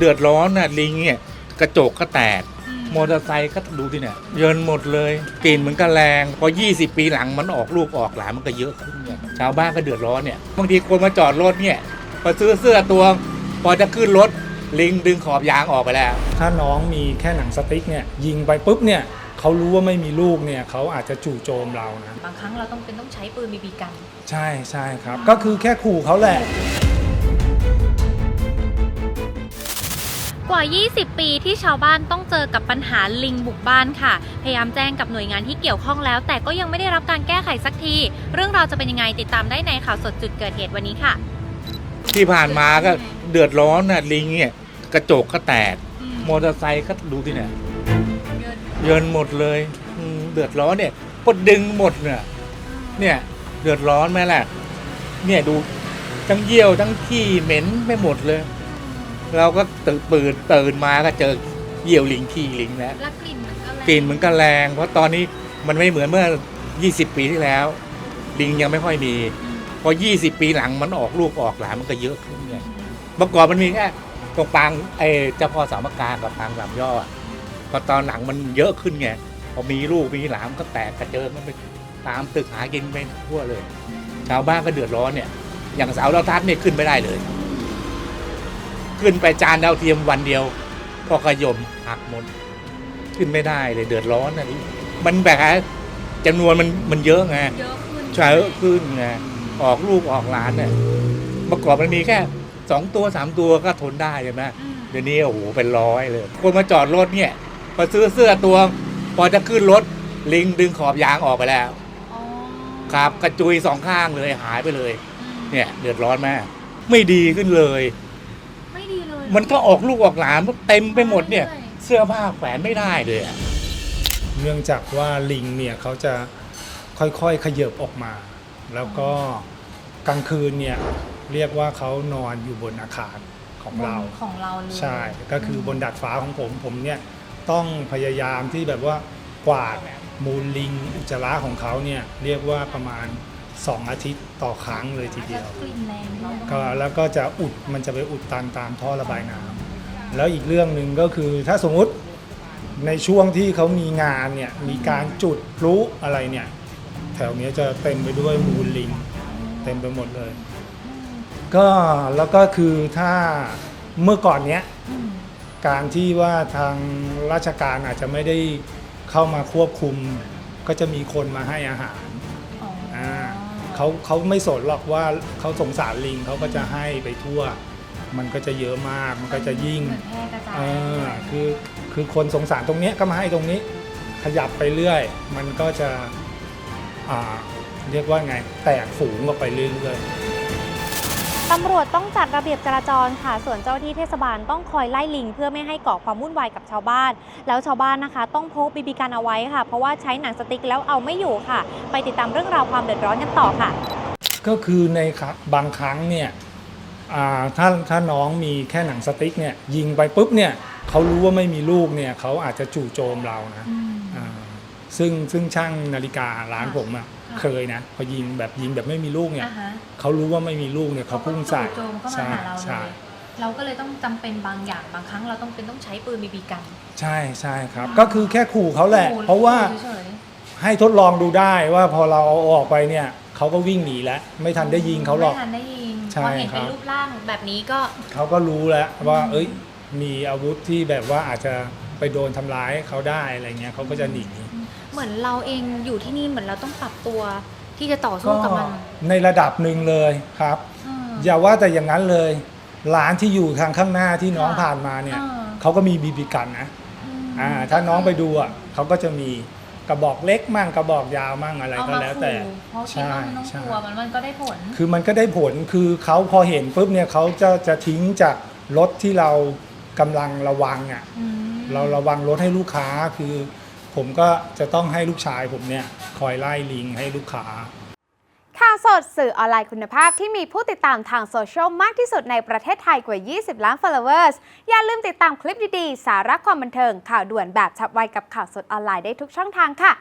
เดือดร้อนน่ะลิงเนี่ยกระจกก็แตกมอเตอร์ไซค์ก็ดูที่เนี่ยเยินหมดเลยกลิ่นมันก็แรงพอ 20 ปีหลังมันออกลูกออกหลานมันก็เยอะขึ้นเนี่ยชาวบ้านก็เดือดร้อนเนี่ยบางทีคนมาจอดรถเนี่ยพอซื้อเสื้อตัว พอจะขึ้นรถลิงดึงขอบยางออกไปแล้ว ถ้าน้องมีแค่หนังสติ๊กเนี่ยยิงไปปุ๊บเนี่ยเขารู้ว่าไม่มีลูกเนี่ยเขาอาจจะจู่โจมเรานะบางครั้งเราต้องเป็นต้องใช้ปืนบีบีกัน ใช่ใช่ครับ ก็คือแค่ขู่เขาแหละ กว่า 20 ปีที่ชาวบ้านต้องเจอกับปัญหาลิงบุกบ้านค่ะ พยายามแจ้งกับหน่วยงานที่เกี่ยวข้องแล้ว แต่ก็ยังไม่ได้รับการแก้ไขสักที เรื่องราวจะเป็นยังไงติดตามได้ในข่าวสดจุดเกิดเหตุวันนี้ค่ะ ที่ผ่านมาก็เดือดร้อนน่ะลิงเนี่ยกระจกก็แตก มอเตอร์ไซค์ก็ดูที่เนี่ยเยินหมดเลยอืมเดือดร้อนเนี่ยพอดึงหมดเนี่ยเนี่ย เดือดร้อนไหมล่ะ เนี่ยดูทั้งเยี่ยวทั้งขี้เหม็นไม่หมดเลย เราก็ตื่นปืนตื่นมาก็เจอเยี่ยวลิงขี้ลิงแล้วและกลิ่นมันก็แรงกลิ่นมันก็แรง เพราะตอนนี้มันไม่เหมือนเมื่อ 20 ปีที่แล้ว ลิงยังไม่ค่อยมีพอ 20 ปีหลังมันออกลูกออกหลานมันก็เยอะขึ้นไงเมื่อก่อนมันมีแค่ตรงปางไอ้เจ้าพ่อสามกากับปางสามยอดพอตอนหลังมันเยอะขึ้นไงพอมีลูกมีหลานมันก็แตกกระเจิงมันไปตามตึกหากินไปทั่วเลย ชาวบ้านก็เดือดร้อนเนี่ย อย่างเสาเราทัศน์เนี่ยขึ้นไม่ได้เลย ขึ้นไปจานดาวเทียมวันเดียวก็ขยมหักหมด ขึ้นไม่ได้เลยเดือดร้อนนะมันแบบจำนวนมันมันเยอะไงเยอะขึ้นใช้ขึ้นไงออกลูกออกหลานเนี่ยเมื่อก่อนมันมีแค่สองตัวสามตัวก็ทนได้ใช่ไหมอืมเดี๋ยวนี้โอ้โหเป็นร้อยเลย คนมาจอดรถเนี่ยพอซื้อเสื้อตัว พอจะขึ้นรถลิงดึงขอบยางออกไปแล้วอ๋อครับกระจุยสองข้างเลยหายไปเลยอืมเนี่ยเดือดร้อนมาก ไม่ดีขึ้นเลยไม่ดีเลยมันก็ออกลูกออกหลานเต็มไปหมดเนี่ย เสื้อผ้าแขวนไม่ได้เลยอะเนื่องจากว่าลิงเนี่ยเขาจะค่อยๆขยับออกมา แล้วก็กลางคืนเนี่ยเรียกว่าเขานอนอยู่บนอาคารของเราบนของเราเลยใช่ก็คือบนดาดฟ้าของผมผมเนี่ยต้องพยายามที่แบบว่ากวาดมูลลิงอุจจาระของเขาเนี่ยเรียกว่าประมาณ 2 อาทิตย์ต่อครั้งเลยทีเดียว กลิ่นแรงเนอะก็แล้วก็จะอุดมันจะไปอุดตันตามท่อระบายน้ำแล้วอีกเรื่องหนึ่งก็คือถ้าสมมุติในช่วงที่เขามีงานเนี่ยมีการจุดพลุอะไรเนี่ย แถวเนี้ยจะเต็มไปด้วยมูลลิง เต็มไปหมดเลย ก็แล้วก็คือถ้าเมื่อก่อนเนี้ย อืมการที่ว่าทางราชการอาจจะไม่ได้เข้ามาควบคุม ก็จะมีคนมาให้อาหารอ๋อออ่า เขาเขาไม่สนหรอกว่าเขาสงสารลิงเขาก็จะให้ไปทั่ว มันก็จะเยอะมากมันก็จะยิ่งเหมือนแพร่กระจายเออคือคือคนสงสารตรงเนี้ยก็มาให้ตรงนี้ ขยับไปเรื่อย มันก็จะอ่าเรียกว่าไงแตกฝูงออกไปเรื่อยๆ ตำรวจต้องจัดระเบียบจราจรค่ะ ส่วนเจ้าหน้าที่เทศบาลต้องคอยไล่ลิง เพื่อไม่ให้ก่อความวุ่นวายกับชาวบ้าน แล้วชาวบ้านนะคะ ต้องพกบีบีกันเอาไว้ค่ะ เพราะว่าใช้หนังสติ๊กแล้วเอาไม่อยู่ค่ะ ไปติดตามเรื่องราวความเดือดร้อนกันต่อค่ะ ก็คือในครับบางครั้งเนี่ยอ่าถ้าถ้าน้องมีแค่หนังสติ๊กเนี่ยยิงไปปุ๊บเนี่ยเขารู้ว่าไม่มีลูกเนี่ยเขาอาจจะจู่โจมเรานะอืมอ่าซึ่งซึ่งช่างนาฬิการ้านผมอะค่ะ เคยนะ พอยิงแบบยิงแบบไม่มีลูกเนี่ยอ่าฮะเขารู้ว่าไม่มีลูกเนี่ยเขาพุ่งใส่จู่โจมเข้ามาใช่หาเราเลใช่ยเราก็เลยต้องจำเป็นบางอย่างบางครั้งเราต้องเป็นต้องใช้ปืนบีบีกันใช่ใช่ครับ ก็คือแค่ขู่เขาแหละขู่เพราะว่าเฉยให้ทดลองดูได้ว่าพอเราเอาออกไปเนี่ยเขาก็วิ่งหนีแล้วไม่ทันได้ยิงเขาหรอก ไม่ทันได้ยิงใช่พอเห็นเป็นครับ รูปร่างแบบนี้ก็ เขาก็รู้แล้วว่า เอ้ย มีอาวุธที่แบบว่าอาจจะไปโดนทำร้ายเขาได้อะไรเงี้ยเขาก็จะหนีเห มือนเราเองอยู่ที่นี่เหมือนเราต้องปรับตัวที่จะต่อก็สู้กับมันในระดับหนึ่งเลยครับอืมอย่าว่าแต่อย่างนั้นเลยร้านที่อยู่ทางข้างหน้าที่น้องค่ะผ่านมาเนี่ยอ่าเขาก็มีบีบีกันนะมอ่าถ้าน้องไปดูอะเขาก็จะมีกระบอกเล็กมั่งกระบอกยาวมั่งอะไรเอาก็มาแล้วแต่ขู่เพราะคิดว่ามันต้องใช่กลัวมันมันก็ได้ผล คือมันก็ได้ผลคือเขาพอเห็นปุ๊บเนี่ยเขาจะจะทิ้งจากรถที่เรากำลังระวังอะอืมเราระวังรถให้ลูกค้าคือ ผมก็จะต้องให้ลูกชายผมเนี่ยคอยไล่ลิงให้ลูกค้า ข่าวสดสื่อออนไลน์คุณภาพที่มีผู้ติดตามทางโซเชียลมากที่สุดในประเทศไทยกว่า 20 ล้าน followers อย่าลืมติดตามคลิปดี ๆ สาระความบันเทิงข่าวด่วนแบบฉับไวกับข่าวสดออนไลน์ได้ทุกช่องทางค่ะ